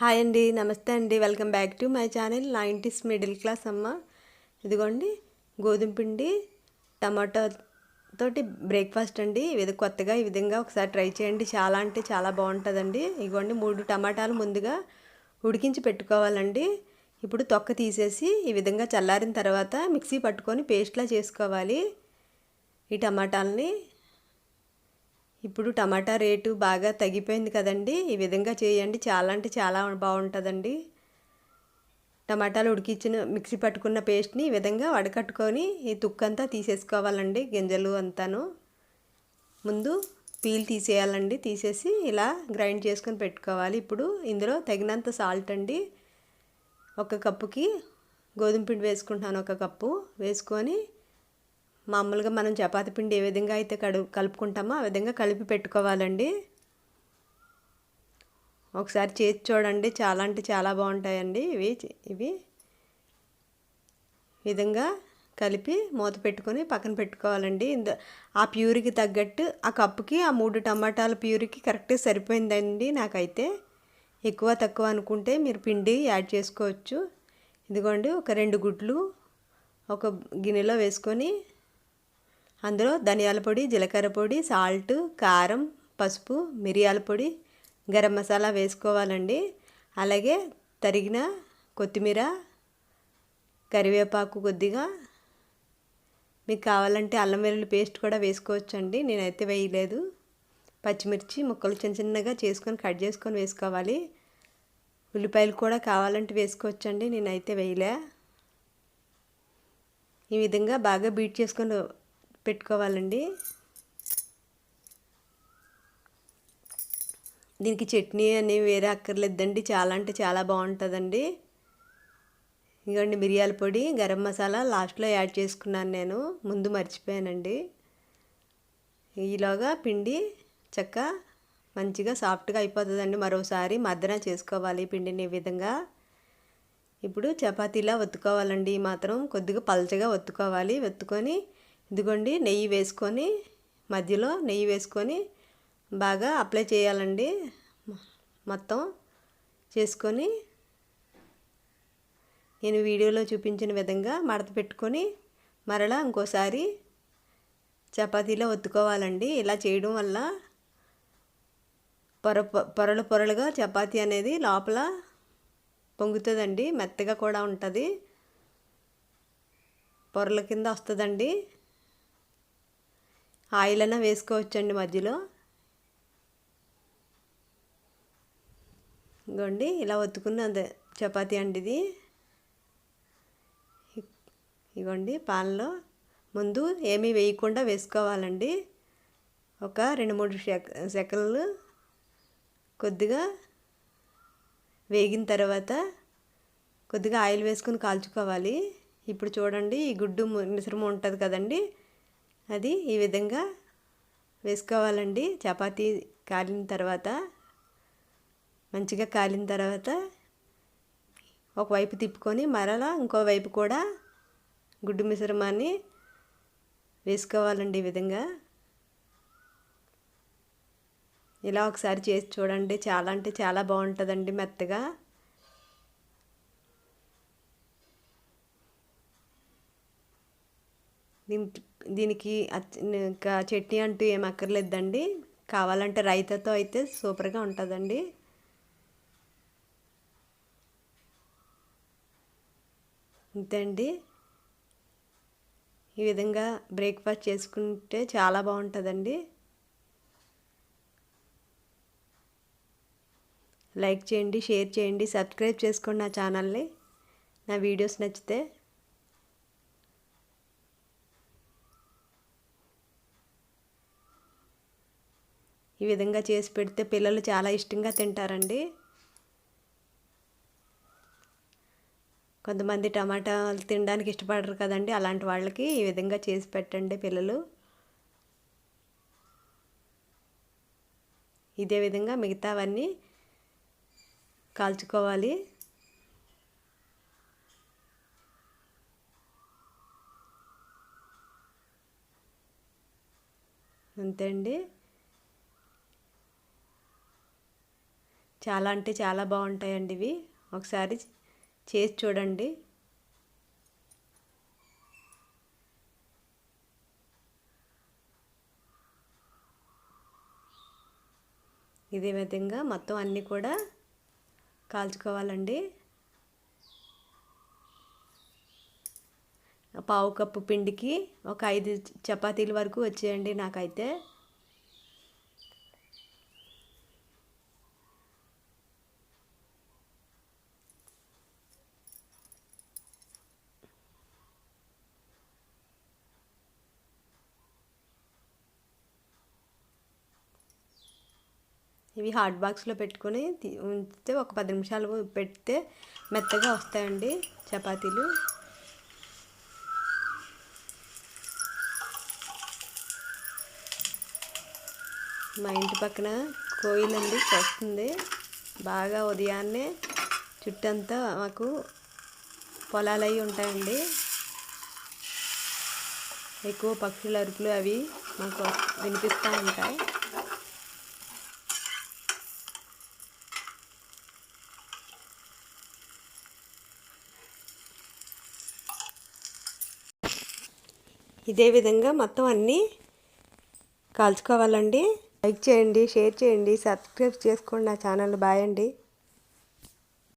Hi అండి నమస్తే అండి. Welcome back to my channel nineties middle class అమ్మ. ఇదిగోండి గోధుమ పిండి టమాటో తోటి బ్రేక్ఫాస్ట్ అండి. ఇది కొత్తగా ఈ విధంగా ఒకసారి ట్రై చేయండి. చాలా అంటే చాలా బాగుంటుందండి. ఇదిగోండి మూడు టమాటాలు ముందుగా ఉడికించి పెట్టుకోవాలండి. ఇప్పుడు తొక్క తీసేసి ఈ విధంగా చల్లారిన తర్వాత మిక్సీ పట్టుకొని పేస్ట్లా చేసుకోవాలి. ఈ టమాటాలని ఇప్పుడు టమాటా రేటు బాగా తగ్గిపోయింది కదండి. ఈ విధంగా చేయండి. చాలా అంటే చాలా బాగుంటుందండి. టమాటాలు ఉడికించిన మిక్సీ పట్టుకున్న పేస్ట్ని ఈ విధంగా వడకట్టుకొని ఈ తుక్కంతా తీసేసుకోవాలండి గింజలు అంతాను. ముందు పీల్ తీసేయాలండి. తీసేసి ఇలా గ్రైండ్ చేసుకొని పెట్టుకోవాలి. ఇప్పుడు ఇందులో తగినంత సాల్ట్ అండి. ఒక కప్పుకి గోధుమ పిండి వేసుకుంటున్నాను ఒక కప్పు. వేసుకొని మామూలుగా మనం చపాతి పిండి ఏ విధంగా అయితే కడు కలుపుకుంటామో ఆ విధంగా కలిపి పెట్టుకోవాలండి. ఒకసారి చేసి చూడండి. చాలా అంటే చాలా బాగుంటాయండి ఇవి. ఇవి. విధంగా కలిపి మూత పెట్టుకొని పక్కన పెట్టుకోవాలండి. ఇంద ఆ ప్యూరికి తగ్గట్టు ఆ కప్పుకి ఆ మూడు టమాటాల ప్యూరికి కరెక్ట్గా సరిపోయిందండి నాకైతే. ఎక్కువ తక్కువ అనుకుంటే మీరు పిండి యాడ్ చేసుకోవచ్చు. ఇదిగోండి ఒక రెండు గుడ్లు ఒక గిన్నెలో వేసుకొని అందులో ధనియాల పొడి జీలకర్ర పొడి సాల్ట్ కారం పసుపు మిరియాల పొడి గరం మసాలా వేసుకోవాలండి. అలాగే తరిగిన కొత్తిమీర కరివేపాకు కొద్దిగా. మీకు కావాలంటే అల్లం వెల్లుల్లి పేస్ట్ కూడా వేసుకోవచ్చండి. నేనైతే వేయలేదు. పచ్చిమిర్చి ముక్కలు చిన్న చిన్నగా చేసుకొని కట్ చేసుకొని వేసుకోవాలి. ఉల్లిపాయలు కూడా కావాలంటే వేసుకోవచ్చండి. నేనైతే వేయలే. ఈ విధంగా బాగా బీట్ చేసుకొని పెట్టుకోవాలండి. దీనికి చట్నీ అని వేరే అక్కర్లేదండి. చాలా అంటే చాలా బాగుంటుందండి. ఇదిగోండి మిరియాల పొడి గరం మసాలా లాస్ట్లో యాడ్ చేసుకున్నాను నేను. ముందు మర్చిపోయానండి. ఈలోగా పిండి చక్క మంచిగా సాఫ్ట్గా అయిపోతుందండి. మరోసారి మద్దన చేసుకోవాలి పిండిని ఈ విధంగా. ఇప్పుడు చపాతీలా ఒత్తుకోవాలండి. మాత్రం కొద్దిగా పలచగా ఒత్తుకోవాలి. ఒత్తుకొని ఇదిగోండి నెయ్యి వేసుకొని మధ్యలో నెయ్యి వేసుకొని బాగా అప్లై చేయాలండి. మొత్తం చేసుకొని నేను వీడియోలో చూపించిన విధంగా మడత పెట్టుకొని మరలా ఇంకోసారి చపాతీలో ఒత్తుకోవాలండి. ఇలా చేయడం వల్ల పొర పొరలు పొరలుగా చపాతీ అనేది లోపల పొంగుతుందండి మెత్తగా కూడా ఉంటుంది. పొరల కింద వస్తుందండి. ఆయిల్ అయినా వేసుకోవచ్చండి మధ్యలో. ఇగోండి ఇలా ఒత్తుకున్న చపాతీ అండి ఇది ఇగోండి పాన్లో ముందు ఏమీ వేయకుండా వేసుకోవాలండి. ఒక రెండు మూడు సెక సెకండ్లు కొద్దిగా వేగిన తర్వాత కొద్దిగా ఆయిల్ వేసుకొని కాల్చుకోవాలి. ఇప్పుడు చూడండి ఈ గుడ్డు మిశ్రమం ఉంటుంది కదండి. అది ఈ విధంగా వేసుకోవాలండి. చపాతీ కాలిన తర్వాత మంచిగా కాలిన తర్వాత ఒకవైపు తిప్పుకొని మరలా ఇంకోవైపు కూడా గుడ్డు మిశ్రమాన్ని వేసుకోవాలండి ఈ విధంగా. ఇలా ఒకసారి చేసి చూడండి. చాలా అంటే చాలా బాగుంటుందండి మెత్తగా. దీనికి దీనికి ఇంకా చట్నీ అంటూ ఏం అక్కర్లేదండి. కావాలంటే రైతాతో అయితే సూపర్గా ఉంటుందండి. అంతే అండి. ఈ విధంగా బ్రేక్ఫాస్ట్ చేసుకుంటే చాలా బాగుంటుందండి. లైక్ చేయండి షేర్ చేయండి సబ్స్క్రైబ్ చేసుకోండి నా ఛానల్ని. నా వీడియోస్ నచ్చితే ఈ విధంగా చేసి పెడితే పిల్లలు చాలా ఇష్టంగా తింటారండి. కొంతమంది టమాటాలు తినడానికి ఇష్టపడరు కదండి అలాంటి వాళ్ళకి ఈ విధంగా చేసి పెట్టండి పిల్లలు. ఇదే విధంగా మిగతావన్నీ కాల్చుకోవాలి. అంతే అండి. చాలా అంటే చాలా బాగుంటాయండి ఇవి. ఒకసారి చేసి చూడండి. ఇదే విధంగా మొత్తం అన్నీ కూడా కాల్చుకోవాలండి. పావు కప్పు పిండికి ఒక ఐదు చపాతీల వరకు వచ్చేయండి నాకైతే. ఇవి హాట్ బాక్స్లో పెట్టుకొని ఉంచితే ఒక పది నిమిషాలు పెడితే మెత్తగా వస్తాయండి చపాతీలు. మా ఇంటి పక్కన కోయిలండి వస్తుంది బాగా ఉదయాన్నే చుట్టంతా మాకు పొలాలు ఉంటాయండి. ఎక్కువ పక్షుల అరుపులు అవి మాకు వినిపిస్తూ ఉంటాయి. ఇదే విధంగా మొత్తం అన్నీ కాల్చుకోవాలండి. లైక్ చేయండి షేర్ చేయండి సబ్స్క్రైబ్ చేసుకోండి నా ఛానల్ బాయ్ అండి.